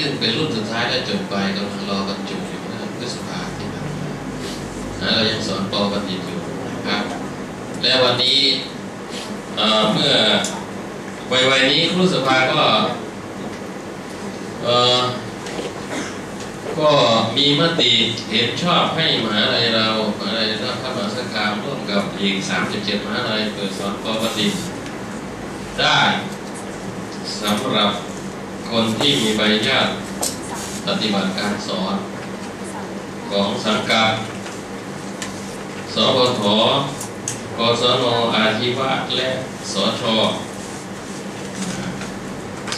ซึ่งเป็นรุ่นสุดท้ายแล้จบไปกำลังรอบรรจุอยู่นะพฤษภาที่ผ่านมานะเรายังสอนปอบัณฑิตอยู่นะครับ และวันนี้เมื่อวัยวัยนี้ครูสภาก็ก็มีมติเห็นชอบให้มหาลัยเรามหาลัยราชภัฏมหาสารคามร่วมกับอีก 37 มหาลัยเปิดสอนปอบัณฑิตได้สำหรับ คนที่มีใบอนุญาตปฏิบัติการสอนของสังกัดสปทกศนอาชีวะและสช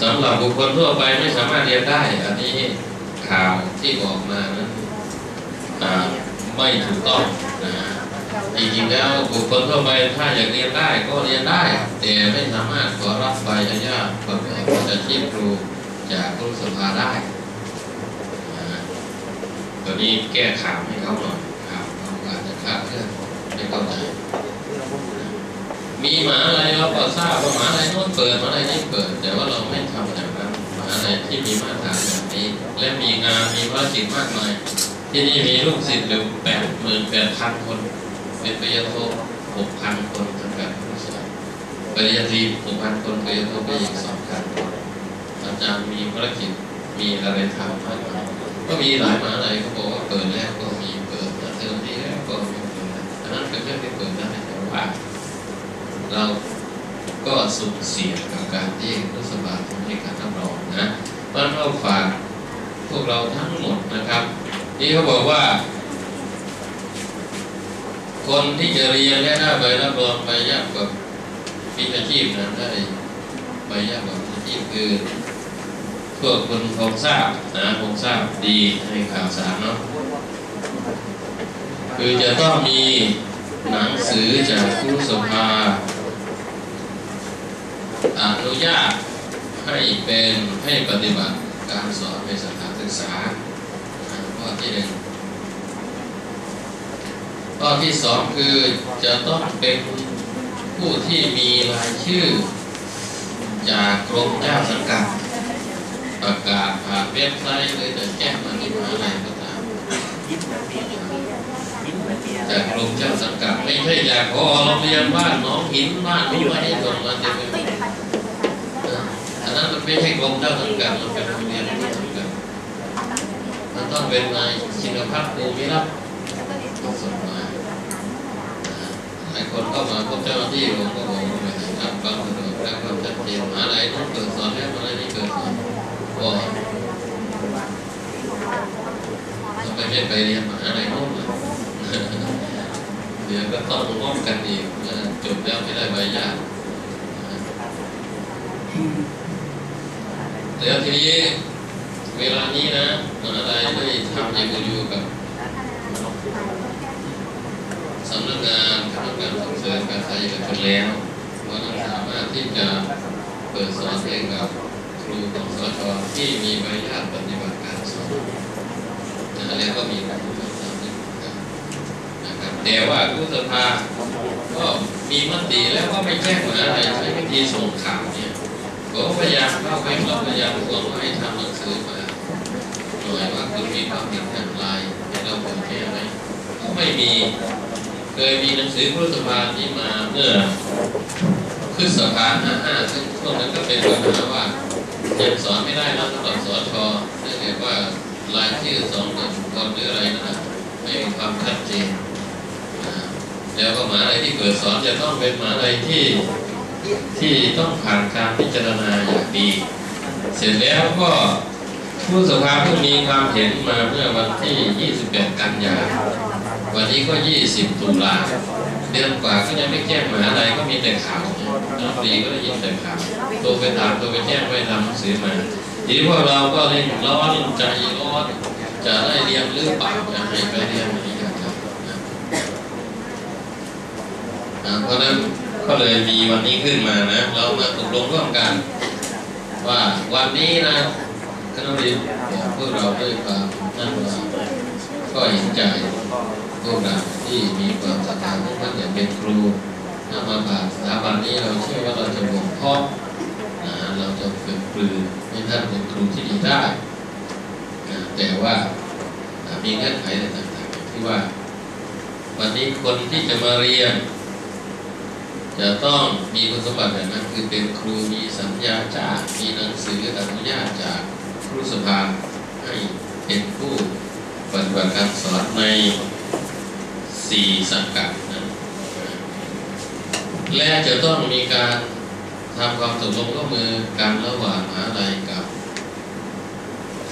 สำหรับบุคคลทั่วไปไม่สามารถเรียนได้ อันนี้ข่าวที่บอกมานั้นไม่ถูกต้องนะจริงๆแล้วบุคคลทั่วไปถ้าอยากเรียนได้ก็เรียนได้ แต่ไม่สามารถขอรับใบอนุญาตประกอบวิชาชีพครู จากครูสภาได้ตอนนี้แก้ข่าวให้เขาหน่อยครับเขาอาจจะคลาดเคลื่อนไม่เข้าใจมีหมาอะไรเราก็ทราบว่าหมาอะไรโน้นเปิดหมาอะไรนี่เปิด แต่ว่าเราไม่ทำอย่างนั้นหมาอะไรที่มีมาตรฐานแบบนี้ และมีงานมีภารกิจมากมายที่นี่มีลูกศิษย์อยู่แปดหมื่นแปดพันคน เป็นปริญญาโทหกพันคนสังกัดผู้สอนปริญญาตรีหกพันคนปริญญาโทไปอีกสองพันคนาจารย์มีภารกิจมีอะไรทำมากมายก็มีหลายมหาอะไรเขาบอกว่าเปิดแล้วก็มีเปิดเทอมที่แล้วก็มีเปิดอันนั้นเป็นเรื่องที่เปิดได้แต่ว่าเราก็สุ่มเสี่ยงกับการที่รัฐบาลทำให้การรับรองนะเพราะนั้นเราฝากพวกเราทั้งหมดนะครับ นี่เขาบอกว่า คนที่จะเรียนและได้ใบรับรองใบยากกับวิชาชีพนั้นได้ใบยากกับวิชาชีพคือ พวกคนคงทราบนะคงทราบดีในข่าวสารเนาะคือจะต้องมีหนังสือจากผู้สภาอนุญาตให้เป็นให้ปฏิบัติการสอนในสถานศึกษาอ่าข้อที่หนึ่งข้อที่สองคือจะต้องเป็นผู้ที่มีรายชื่อ จากกรมเจ้าสังกัด ประกาศผ่านเว็บไซต์หรือจะแจ้งมาที่มหาลัยก็ตามจากกรมเจ้าสังกัดไม่ใช่จากพอโรงเรียนบ้านน้องหินบ้านนู้นบ้านนี้ส่งมาเต็มไปอันนั้นมันไม่ใช่กรมเจ้าสังกัดมันเป็นโรงเรียนที่สังกัดมันต้องเป็นนายชินพัฒน์ภูมิรัตน์ส่งมาหลายคนก็มาพบเจ้าหน้าที่ผมก็บอกว่าไม่ได้รับความสะดวกและความชัดเจนอะไรต้องเปิดสอนแล้วอะไรนี่เปิดสอนก็มันไม่ใช่ไป เรียนมหาลัยโน่นนะเดี๋ยวก็ต้องง้อมกันอีกจบแล้วไม่ได้ใบญาตแล้วทีนี้เวลานี้นะมหาลัยได้ทำเอ็มยูกับสำนักงานคณะกรรมการส่งเสริมการศึกษาเอกชนแล้วว่าราสามารถที่จะเปิดสอนเองกับครูของสชที่มีใบญาตปฏิบัติการสอน นะแล้ก็มีการทำนี้นะครับแต่ว่าผู้สภาก็มีมติแล้วก็ไม่แจ้งมหาอะไรใช้วิธีส่งข่าวเนี่ยก็พยายามเข้าไปเราพยายามทวงให้ทำหนังสือมาหน่อยว่าคุณมีความเห็นอย่างไรให้เราเผยแพร่ไหมก็ไม่มีเคยมีหนังสือพุทธสภาที่มาเมื่อพฤษภาห้าห้าซึ่งช่วงนั้นก็เป็นปัญหาว่ายังสอนไม่ได้แล้วสำหรับสอนชเนื่องจากว่า รายชื่อสองหนึ่งคนหรืออะไรนะไม่มีความชัดเจนนแล้วก็หมาอะไรที่เปิดสอนจะต้องเป็นหมาอะไรที่ที่ต้องผ่านการพิจารณาอย่างดี เสร็จแล้วก็ผู้สภาเพิ่งมีความเห็นมาเมื่อวันที่ 28 กันยา วันนี้ก็ 20 ตุลาเดือนกว่าก็ยังไม่แจ้งมหาลัยก็มีแต่ข่าวนักเรีก็ได้ยินแต่ข่าวโทรไปถามโทรไปแจ้งไปทำหนังสือมา ทีพวกเราก็เล่นร้อนใจร้อนจะได้เรียนหรือเปล่าจะให้ไปเรียนอะไรกันครับนะเพราะฉะนั้นก็เลยมีวันนี้ขึ้นมานะ เรามาตกลงร่วมกัน ว่าวันนี้นะคณะเรียนบอกพวกเราด้วยความนั่นว่าก็เห็นใจพวกเราที่มีความศรัทธามุ่งมั่นอยากเป็นครูถ้ามาผ่านสถาบันนี้เราเชื่อว่าเราจะบ่มเพาะนะเราจะฝึกปรือ ให้ท่านเป็นครูที่ดีได้ แต่ว่ามีเงื่อนไขอะไรต่างๆที่ว่า วันนี้คนที่จะมาเรียน จะต้องมีคุณสมบัติแบบนั้นคือเป็นครูมีสัญญาจ้างมีหนังสืออนุญาตจากครูสภาให้เป็นผู้ปฏิบัติการสอนในสี่สังกัดนะและจะต้องมีการ ทำความตกลงร่วมมือกันระหว่างมหาลัยกับ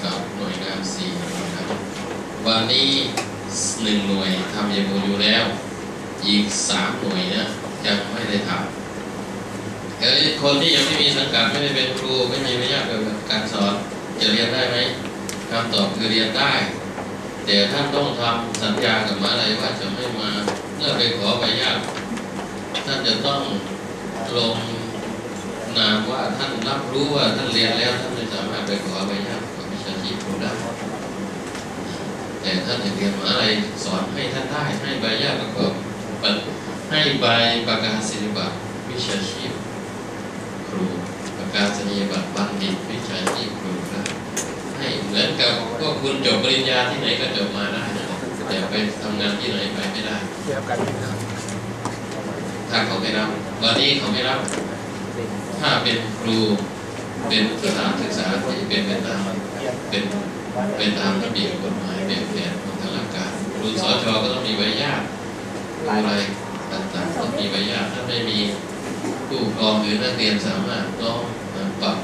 กับหน่วยงานสี่นะครับวันนี้หนึ่งหน่วยทำยังอยู่แล้ว อีกสามหน่วยนะยังไม่ได้ทำเอ้คนที่ยังไม่มีสังกัดไม่ได้เป็นครูไม่มีวิทยาการสอนจะเรียนได้ไหมคำตอบคือเรียนได้ แต่ท่านต้องทำสัญญากับมหาลัยว่าจะไม่มาเมื่อไปขอใบอนุญาตท่านจะต้องลง นามว่าท่านรับรู้ว่าท่านเรียนแล้วท่านไม่สามารถไปขอใบอนุญาตของวิชาชีพครูได้แต่ท่านจะเรียนมหาอะไรสอนให้ท่านได้ให้ใบอนุญาตประกอบปัดให้ใบประกาศนียบัตรวิชาชีพครูประกาศนียบัตรบัณฑิตวิชาชีพครูได้ให้เหมือนกับพวกคุณจบปริญญาที่ไหนก็จบมาได้นะแต่ไปทำงานที่ไหนไปไม่ได้เทียบกันครับถ้าเขาไม่รับวันนี้เขาไม่รับ ถ้าเป็นครูเป็นสถานศึกษาที่เป็นไปตามเป็นเป็นตามระเบียบกฎหมายแบบแผนของทางราชการครูสชก็ต้องมีใบอนุญาตอะไรต่างๆต้องมีใบอนุญาตถ้าไม่มีผู้ปกครองหรือนักเรียนสามารถต้องปรับ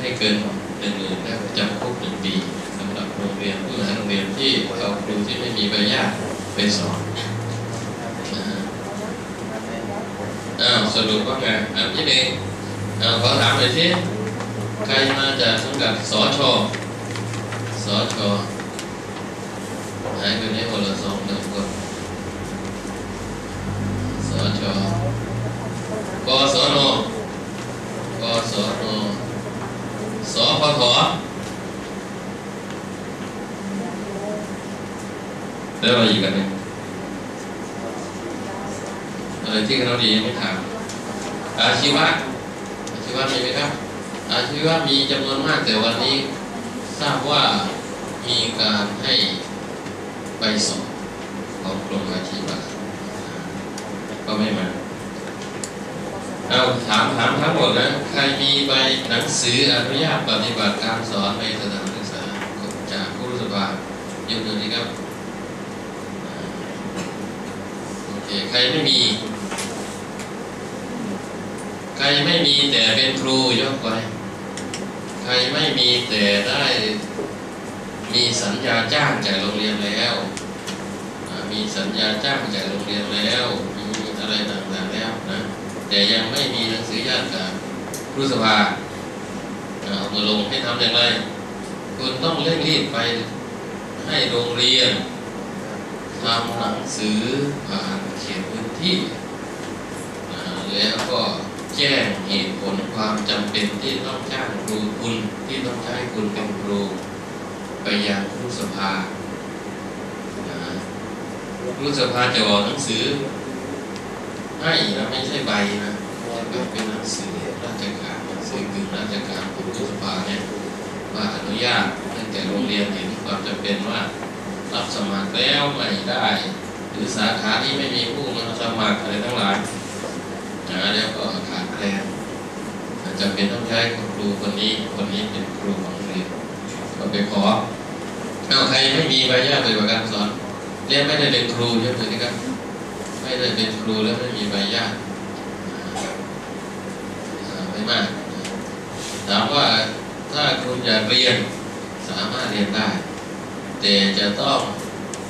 ให้เกินหนึ่งหมื่นและจำคุกหนึ่งปีสำหรับโรงเรียนผู้บริหาโรงเรียนที่เอาครูที่ไม่มีใบอนุญาตไปสอนอ้าวสรุปว่าไงอันที่หนึ่ง อ้าวขอถามหน่อยสิใครมาจากสังกัดสชสชหายไปไหนคนละสองหนึ่งคนสชกศนกศนสพทแล้วอะไรอีกกันหนึ่งอะไรที่คณะดียังไม่ถามอาชีวะอา ชีวะมีไหมครับอาชีวะมีจำนวนมากแต่วันนี้ทราบว่ามีการให้ใบสอบของกรมอาชีวะก็ไม่มาเอาถามถามทั้งหมดนะใครมีใบหนังสืออนุญาตปฏิบัติการสอนในสถานศึกษาจากผู้รู้สภายกมือนี้ครับโอเคใครไม่มี ใครไม่มีแต่เป็นครูยกไปใครไม่มีแต่ได้มีสัญญาจ้างจากโรงเรียนแล้ว มีสัญญาจ้างจากโรงเรียนแล้ว มีอะไรต่างๆแล้วนะ แต่ยังไม่มีหนังสือญาติจากครูสภาอ่าเอามาลงให้ทำอย่างไร คุณต้องเร่งรีบไปให้โรงเรียนทำหนังสือผ่านเขตพื้นที่อ่าแล้วก็ แจ้งเหตุผลความจำเป็นที่ต้องจ้างครูคุณที่ต้องใช้คุณเป็นครูไปยังครูสภานะครูสภาจะออกหนังสือให้นะไม่ใช่ใบนะจะเป็นหนังสือราชการหนังสือกึ่งราชการของรูสภาเนี่ยว่าอนุญาตตั้งแต่โรงเรียนเห็นความจำเป็นว่ารับสมัครแล้วไม่ได้ หรือสาขาที่ไม่มีผู้มาสมัครอะไรทั้งหลายนะแล้วก็ขาดแคลนอาจจะ เป็นต้องครูคนนี้คนนี้เป็นครูของเรียนก็ไปขอเอาใครไม่มีใบอนุญาตปฏิบัติการสอนเรียนไม่ได้เป็นครูใช่ไหมครับไม่ได้เป็นครูแล้วไม่มีใบอนุญาตไม่มากถามว่าถ้าคุณอยากเรียนสามารถเรียนได้ แต่จะต้อง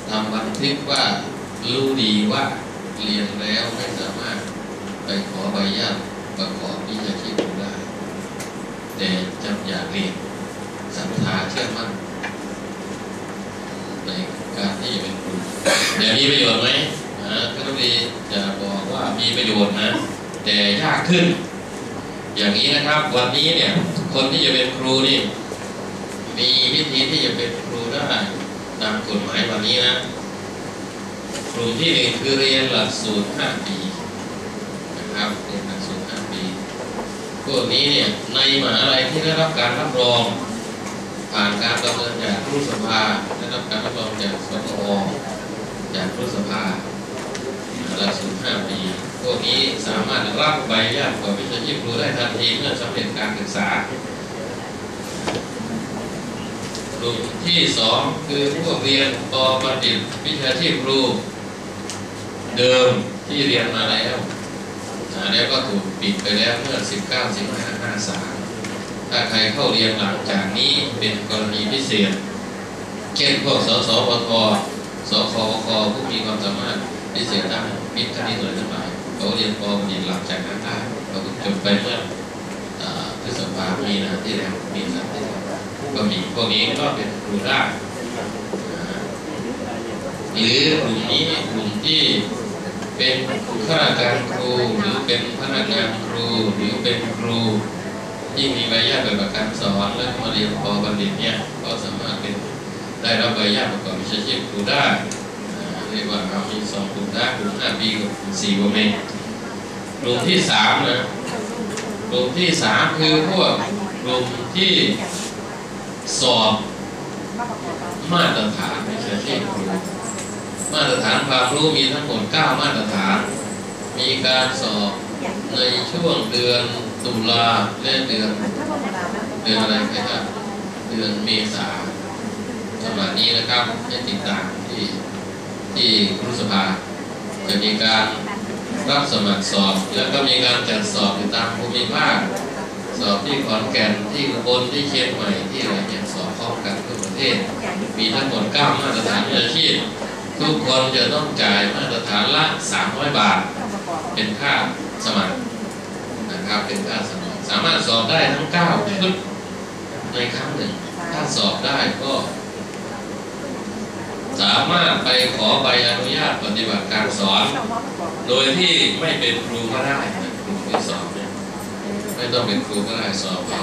ทำบันทึกว่ารู้ดีว่าเรียนแล้วไม่สามารถไปขอใบอนุญาตประกอบวิชาชีพ แต่จำอยากเรียนศรัทธาเชื่อมั่นในการที่จะเป็นครูแต่มีประโยชน์ไหมนะก็ต้องดีจะบอกว่ามีประโยชน์นะ แต่ยากขึ้น อย่างนี้นะครับ วันนี้เนี่ย คนที่จะเป็นครูนี่ มีวิธีที่จะเป็นครูได้ตามกฎหมายวันนี้นะกลุ่มที่หนึ่งคือเรียนหลักสูตร5ปีนะครับเรียน พวกนี้เนี่ยในมหาลัยที่ได้รับการรับรอง ผ่านการประเมินจากครูสภาได้รับการรับรองจากสกอจากครูสภาหลักสูตร5ปีพวกนี้สามารถรับใบอนุญาตประกอบวิชาชีพครูได้ทันทีเมื่อสำเร็จการศึกษากลุ่มที่สองคือพวกเรียนปบัณฑิตวิชาชีพครูเดิมที่เรียนมาแล้ว แล้วก็ถูกปิดไปแล้วเมื่อ 19 สิงหา53 ถ้าใครเข้าเรียนหลังจากนี้เป็นกรณีพิเศษ เช่นพวกสสวทสควคผู้มีความสามารถพิเศษด้านวิทย์คณิตหน่วยทั้งหลายเขาเรียนปบัณฑิตหลังจากนั้นได้เขาก็จบไปเมื่ออ่าพฤษภามีนาที่แล้วมีนาที่แล้วก็มีพวกนี้ก็เป็นครูได้อ่าหรือกลุ่มนี้กลุ่มที่ เป็นข้าราชการครูหรือเป็นพนักงานครูหรือเป็นครูที่มีใบอนุญาตประกันสอนและมาเรียนปบัณฑิตเนี่ยก็สามารถเป็นได้รับใบอนุญาตประกอบวิชาชีพครูได้เรียกว่าเรามีสองกลุ่มได้กลุ่มห้าปีกับกลุ่มสี่กว่าเมตกลุ่มที่สามนะกลุ่มที่สามคือพวกกลุ่มที่สอบมาตรฐานวิชาชีพครู มาตรฐานความรู้มีทั้งหมด 9 มาตรฐาน มีการสอบในช่วงเดือนตุลาและเดือนเดือนอะไรครับเดือนเมษาสมัยนี้นะครับให้ติดตามที่ที่ครุสภาจะมีการรับสมัครสอบ แล้วก็มีการจัดสอบอยู่ตามภูมิภาคสอบที่ขอนแก่นที่อุบลที่เชียงใหม่ที่อะไรเนี่ยสอบพร้อมกันทั่วประเทศ มีทั้งหมด9มาตรฐานวิชาชีพ ทุกคนจะต้องจ่ายมาตรฐานละ 300 บาท เป็นค่าสมัครนะครับเป็นค่าสมัครสามารถสอบได้ทั้ง 9 ชุดในครั้งหนึ่ง ถ้าสอบได้ก็ สามารถไปขอใบอนุญาตปฏิบัติการสอน โดยที่ไม่เป็นครูก็ได้นะครูที่สอบเนี่ยไม่ต้องเป็นครูก็ได้สอบเอา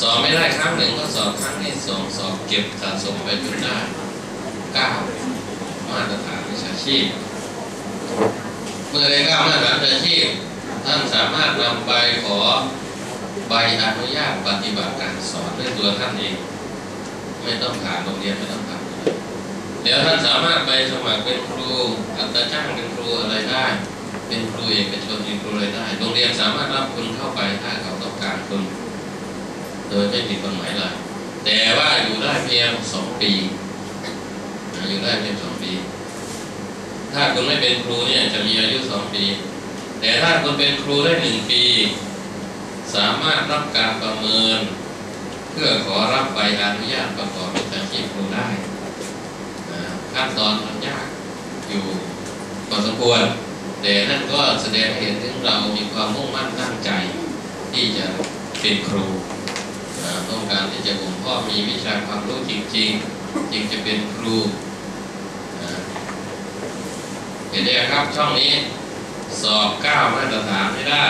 สอบไม่ได้ครั้งหนึ่งก็สอบครั้งที่สองสอบเก็บสะสมไปจนได้เก้า มาตรฐานวิชาชีพ เมื่อได้เก้ามาตรฐานวิชาชีพ ท่านสามารถนำไปขอใบอนุญาตปฏิบัติการสอนด้วยตัวท่านเอง ไม่ต้องผ่านโรงเรียนไม่ต้องผ่านอะไรเดี๋ยวท่านสามารถไปสมัครเป็นครูอัตราจ้างเป็นครูอะไรได้ เป็นครูเอกชนเป็นครูอะไรได้โรงเรียนสามารถรับคุณเข้าไปถ้าเขาต้องการคุณโดยไม่ผิดกฎหมายเลยแต่ว่าอยู่ได้เพียงสองปี นะอยู่ได้เพียงสองปี ถ้าคุณไม่เป็นครูเนี่ยจะมีอายุสองปี แต่ถ้าคุณเป็นครูได้หนึ่งปี สามารถรับการประเมิน เพื่อขอรับใบอนุญาตประกอบวิชาชีพครูได้ขั้นตอนมันยากอยู่พอสมควรแต่นั่นก็แสดงให้เห็นถึงเรามีความมุ่งมั่นตั้งใจ ที่จะเป็นครูต้องการที่จะบ่มเพาะมีวิชาความรู้จริง ๆ จึงจะเป็นครู เห็นไหมครับช่องนี้สอบ 9 มาตรฐานไม่ได้